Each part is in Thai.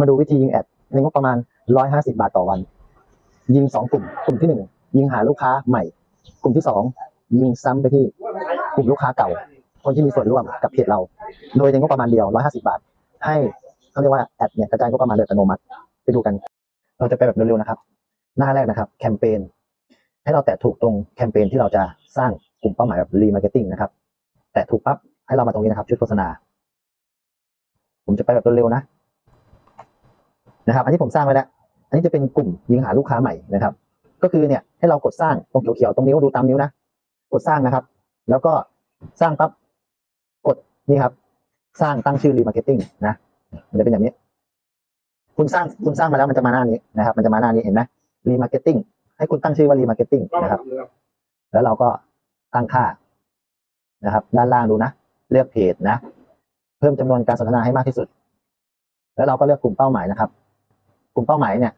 มาดูวิธียิงแอดในงบประมาณ 150 บาทต่อวัน ยิง 2 กลุ่ม กลุ่มที่ 1 ยิงหาลูกค้าใหม่ กลุ่มที่ 2 ยิงซ้ำไปที่กลุ่มลูกค้าเก่า คนที่มีส่วนร่วมกับเพจเรา โดยในงบประมาณเดียว 150 บาท ให้เขาเรียกว่าแอดเนี่ยกระจายงบประมาณโดยอัตโนมัติไปดูกัน เราจะไปแบบเร็วๆนะครับ หน้าแรกนะครับ แคมเปญให้เราแตะถูกตรงแคมเปญที่เราจะสร้างกลุ่มเป้าหมายแบบรีมาร์เก็ตติ้งนะครับ แตะถูกปั๊บให้เรามาตรงนี้นะครับ ชุดโฆษณา ผมจะไปแบบเร็วๆนะ นะครับ อันนี้ผมสร้างไว้แล้ว อันนี้จะเป็นกลุ่มยิงหาลูกค้าใหม่นะครับ ก็คือเนี่ยให้เรากดสร้างตรงเขียวๆตรงนิ้วดูตามนิ้วนะ กดสร้างนะครับ แล้วก็สร้างปั๊บกดนี่ครับ สร้างตั้งชื่อรีมาร์เก็ตติ้งนะ มันจะเป็นอย่างนี้ คุณสร้างคุณสร้างมาแล้วมันจะมาหน้านี้นะครับ มันจะมาหน้านี้เห็นไหมรีมาร์เก็ตติ้งให้คุณตั้งชื่อว่ารีมาร์เก็ตติ้งนะครับ แล้วเราก็ตั้งค่านะครับ ด้านล่างดูนะ เลือกเพจนะ เพิ่มจำนวนการสนทนาให้มากที่สุด แล้วเราก็เลือกกลุ่มเป้าหมายนะครับ กลุ่มเป้าหมายเนี่ย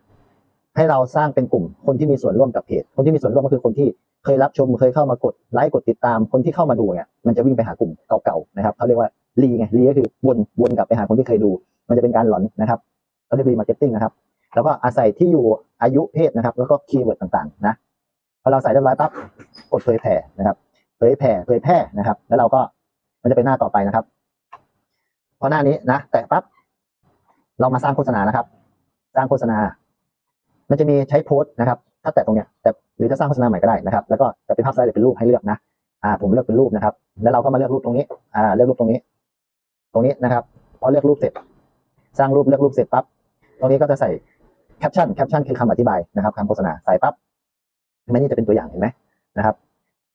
ให้เราสร้างเป็นกลุ่มคนที่มีส่วนร่วมกับเพจ คนที่มีส่วนร่วมก็คือคนที่เคยรับชมเคยเข้ามากดไลค์กดติดตามคนที่เข้ามาดูเนี่ยมันจะวิ่งไปหากลุ่มเก่าๆนะครับเขาเรียกว่ารีไงรีก็คือวนวนกลับไปหาคนที่เคยดู มันจะเป็นการหลอนนะครับเขาเรียกรีมาร์เก็ตติ้งนะครับ แล้วก็อาศัยที่อยู่อายุเพศนะครับ แล้วก็คีย์เวิร์ดต่างๆนะพอเราใส่เรียบร้อยปั๊บกดเผยแผ่นะครับเผยแผ่เผยแพร่นะครับ แล้วเราก็มันจะเป็นหน้าต่อไปนะครับพอหน้านี้นะ แตะปั๊บเรามาสร้างโฆษณานะครับ สร้างโฆษณา มันจะมีใช้โพสต์นะครับ ถ้าแตะตรงเนี้ยแต่หรือจะสร้างโฆษณาใหม่ก็ได้นะครับ แล้วก็จะเป็นภาพสไลด์หรือเป็นรูปให้เลือกนะอ่าผมเลือกเป็นรูปนะครับ แล้วเราก็มาเลือกรูปตรงนี้อ่าเลือกรูปตรงนี้ ตรงนี้นะครับพอเลือกรูปเสร็จ สร้างรูปเลือกรูปเสร็จปั๊บตรงนี้ก็จะใส่แคปชั่นแคปชั่นคือคำอธิบายนะครับคำโฆษณาใส่ปั๊บไหมนี่จะเป็นตัวอย่างเห็นไหมนะครับ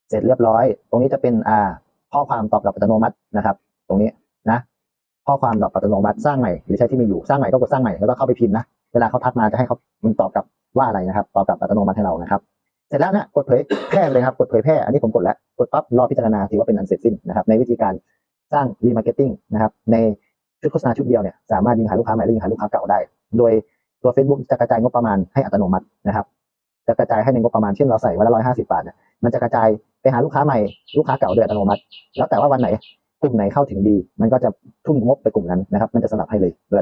เสร็จเรียบร้อย ตรงนี้จะเป็นอ่าข้อความตอบกลับอัตโนมัตินะครับ ตรงนี้นะ ข้อความตอบอัตโนมัติสร้างใหม่หรือใช้ที่มีอยู่สร้างใหม่ก็กดสร้างใหม่แล้วก็เข้าไปพิมพ์นะ เวลาเขาทักมาจะให้เขามันตอบกลับว่าอะไรนะครับ ตอบกลับอัตโนมัติให้เรานะครับ เสร็จแล้วนะกดเผยแพร่เลยครับกดเผยแพร่อันนี้ผมกดแล้วกดปั๊บรอพิจารณาถือว่าเป็นอันเสร็จสิ้นนะครับ ในวิธีการสร้างรีมาร์เก็ตติ้งนะครับ ในชุดโฆษณาชุดเดียวเนี่ยสามารถยิงหาลูกค้าใหม่และยิงหาลูกค้าเก่าได้ โดยตัว Facebook จะกระจายงบประมาณให้อัตโนมัตินะครับ จะกระจายให้ในงบประมาณเช่นเราใส่วันละร้อยห้าสิบาทเนี่ยมันจะกระจายไปหาลูกค้าใหม่ลูกค้าเก่าโดยอัตโนมัติ แล้วแต่ว่าวันไหนกลุ่มไหนเข้าถึงดี มันก็จะทุ่มงบไปกลุ่มนั้นนะครับ มันจะสลับให้เลยโดยอัตโนมัติ